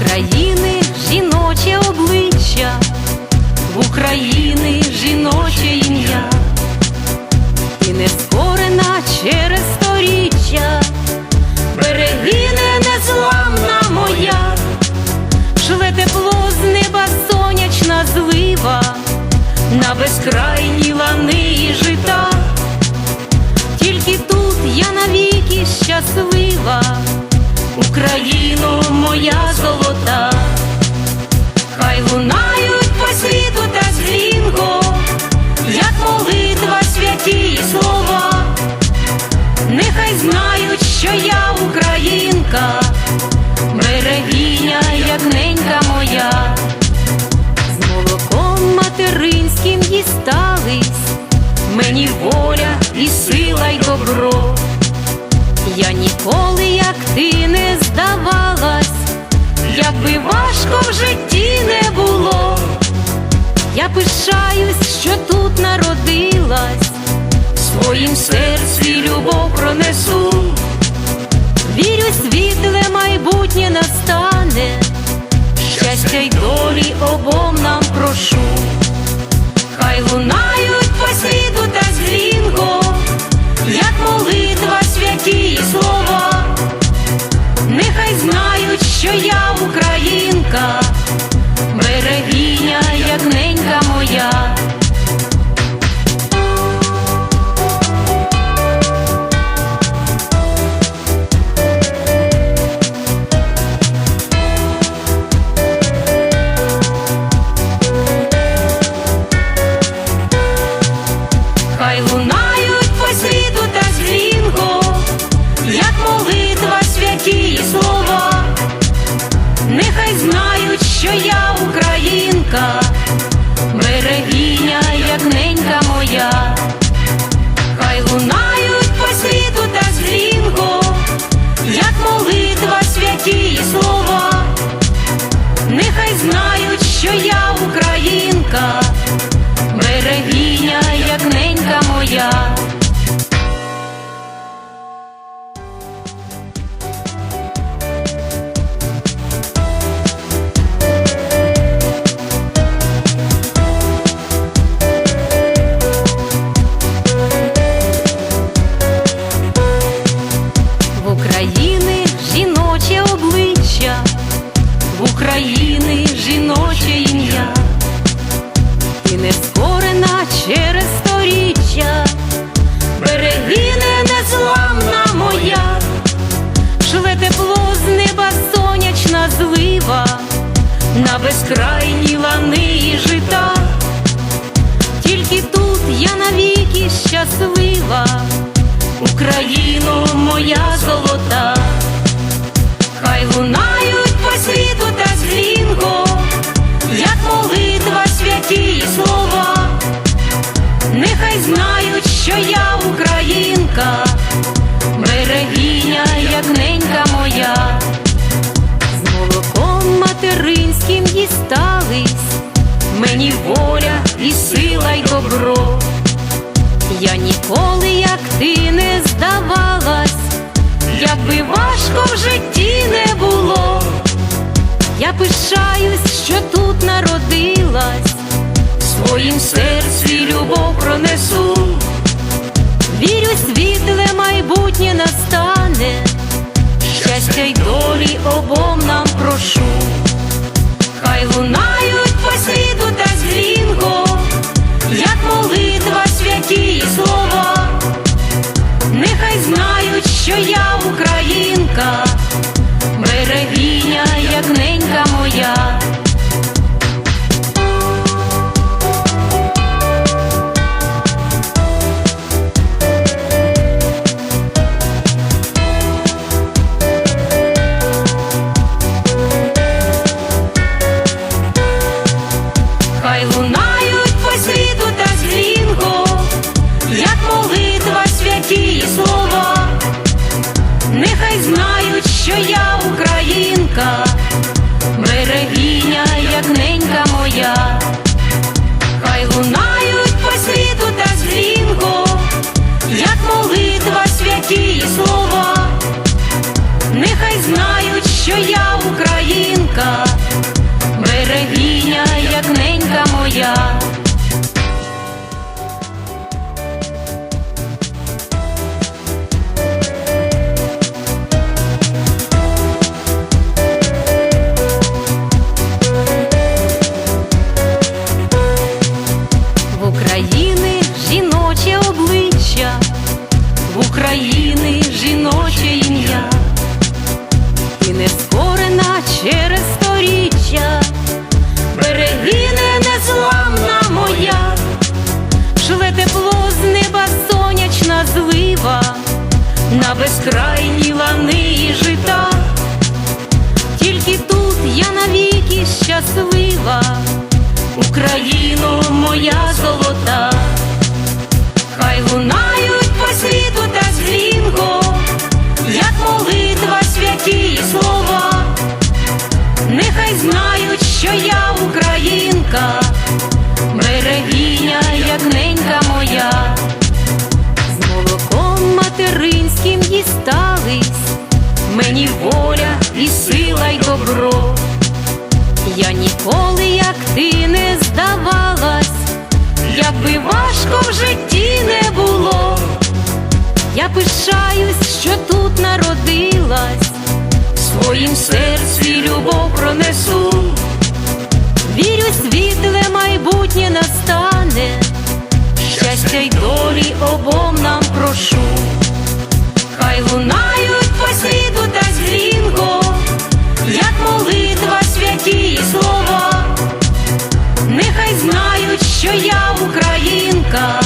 України жіноче обличчя, в України жіноче ім'я, і не скорена через сторіччя, берегине незламна моя, шле тепло з неба сонячна злива, на безкрайні лани і жита, тільки тут я навіки щаслива. Україно моя золота, хай лунають по світу та дзвінко, як молитва святі слова, нехай знають, що я українка, берегиня, як ненька моя, з молоком материнським дістались, мені воля і сила, й добро. Я ніколи, як ти, що тут народилась, в своїм серці любов пронесу. Вірю, світле майбутнє настане, щастя й долі обом нам прошу. Хай лунають українка, берегиня, як ненька моя, хай лунають по світу та дзвінко, як молитва святі слова, нехай знають, що я українка, берегиня, як ненька моя. України жіноче ім'я, і не скорена через сторіччя, берегине незламна моя, шле тепло з неба сонячна злива, на безкрайні лани і жита. Тільки тут я навіки щаслива, Україно дістались, мені воля і сила, й добро. Я ніколи, як ти, не здавалась, як би важко в житті не було. Я пишаюсь, що тут народилась, в своїм серці любов пронесу. Вірю, світле майбутнє настане, щастя й долі обом нам прошу. Хай лунають по світу та дзвінко, як молитва святі слова, нехай знають, що я молитва слова, нехай знають, що я українка, берегиня, як ненька моя. України жіноче ім'я, і не скорена через сторіччя, берегине незламна моя, шле тепло з неба сонячна злива, на безкрайні лани і жита, тільки тут я навіки щаслива, Україно моя золота. Що я українка, берегиня, як ненька моя, з молоком материнським дістались, мені воля і сила й добро. Я ніколи, як ти, не здавалась, як би важко в житті не було. Я пишаюсь, що тут народилась, в своїм серці любов пронесу. Вірю, світле майбутнє настане, щастя й долі обом нам прошу. Хай лунають по світу та дзвінко, як молитва святі слова, нехай знають, що я українка,